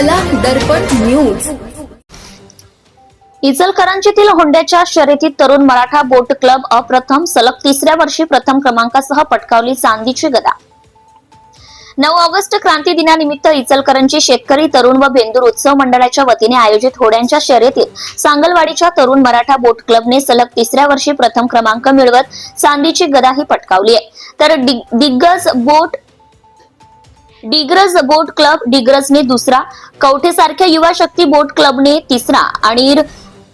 कला दर्पण न्यूज इचलकरंजीतील होंड्याच्या शर्यतीत तरुण मराठा बोट क्लब अप्रथम सलग तिसऱ्या वर्षी प्रथम क्रमांकासह पटकावली चांदीची गदा. नऊ ऑगस्ट क्रांती दिनानिमित्त इचलकरंजी शेतकरी तरुण व बेंदूर उत्सव मंडळाच्या वतीने आयोजित होड्यांच्या शर्यतीत सांगलवाडीच्या तरुण मराठा बोट क्लबने सलग तिसऱ्या वर्षी प्रथम क्रमांक मिळवत चांदीची गदाही पटकावली आहे. तर दिग्गज बोट डिग्रज बोट क्लब डिग्रजने दुसरा कवठेसारख्या युवा शक्ती बोट क्लबने तिसरा आणि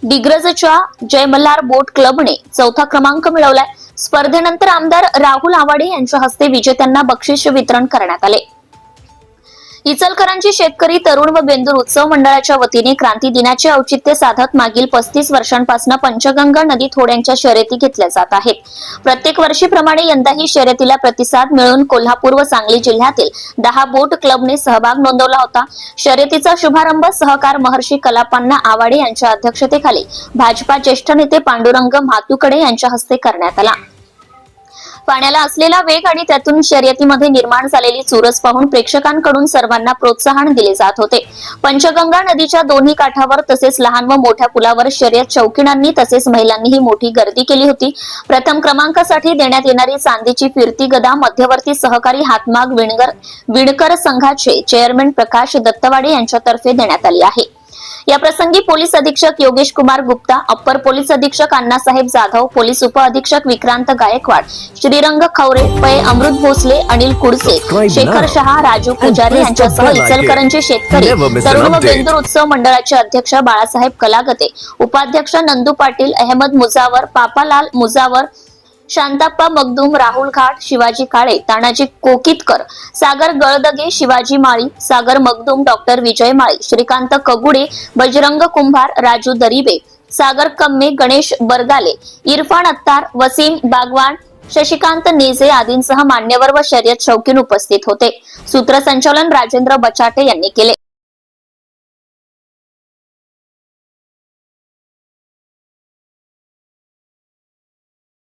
डिग्रजच्या जय मल्हार बोट क्लबने चौथा क्रमांक मिळवलाय. स्पर्धेनंतर आमदार राहुल आवाडे यांच्या हस्ते विजेत्यांना बक्षीस वितरण करण्यात आले. इचलकरांची शेतकरी तरुण व बेंदूर उत्सव मंडळाच्या वतीने क्रांती दिनाचे औचित्य साधत मागील पस्तीस वर्षांपासून पंचगंगा नदी थोड्यांच्या शर्यती घेतल्या जात आहेत. प्रत्येक वर्षीप्रमाणे यंदाही शर्यतीला प्रतिसाद मिळून कोल्हापूर व सांगली जिल्ह्यातील दहा बोट क्लबने सहभाग नोंदवला होता. शर्यतीचा शुभारंभ सहकार महर्षी कलापांना आवाडे यांच्या अध्यक्षतेखाली भाजपा ज्येष्ठ नेते पांडुरंग म्हातुकडे यांच्या हस्ते करण्यात आला. पाण्याला असलेला वेग आणि त्यातून शर्यतीमध्ये निर्माण झालेली चुरस पाहून प्रेक्षकांकडून सर्वांना प्रोत्साहन दिले जात होते. पंचगंगा नदीच्या दोन्ही काठावर तसेच लहान व मोठ्या पुलावर शर्यत चौकीणांनी तसेच महिलांनीही मोठी गर्दी केली होती. प्रथम क्रमांकासाठी देण्यात येणारी चांदीची फिरती गदा मध्यवर्ती सहकारी हातमाग विणकर विणकर संघाचे चेअरमॅन प्रकाश दत्तवाडे यांच्यातर्फे देण्यात आली आहे. या प्रसंगी पोलीस अधीक्षक योगेश कुमार गुप्ता अप्पर पोलीस अधीक्षक अण्णासाहेब जाधव पोलीस उप अधीक्षक विक्रांत गायकवाड श्रीरंग खवरे पै अमृत भोसले अनिल कुडसे शेखर शहा राजू पुजारी यांच्यासह. इचलकरंजी शेतकरी तरुण व. बेंदूर उत्सव मंडळाचे अध्यक्ष बाळासाहेब कलागते उपाध्यक्ष नंदू पाटील अहमद मुजावर पापालाल मुजावर शांताप्पा मगदूम राहुल घाट शिवाजी काळे तानाजी कोकितकर सागर गळदगे शिवाजी माळी सागर मगदूम डॉक्टर विजय माळी श्रीकांत कगुडे बजरंग कुंभार राजू दरिबे सागर कम्मे गणेश बरगाले इरफान अत्तार वसीम बागवान शशिकांत नेजे आदींसह मान्यवर व शर्यत शौकीन उपस्थित होते. सूत्रसंचालन राजेंद्र बचाटे यांनी केले.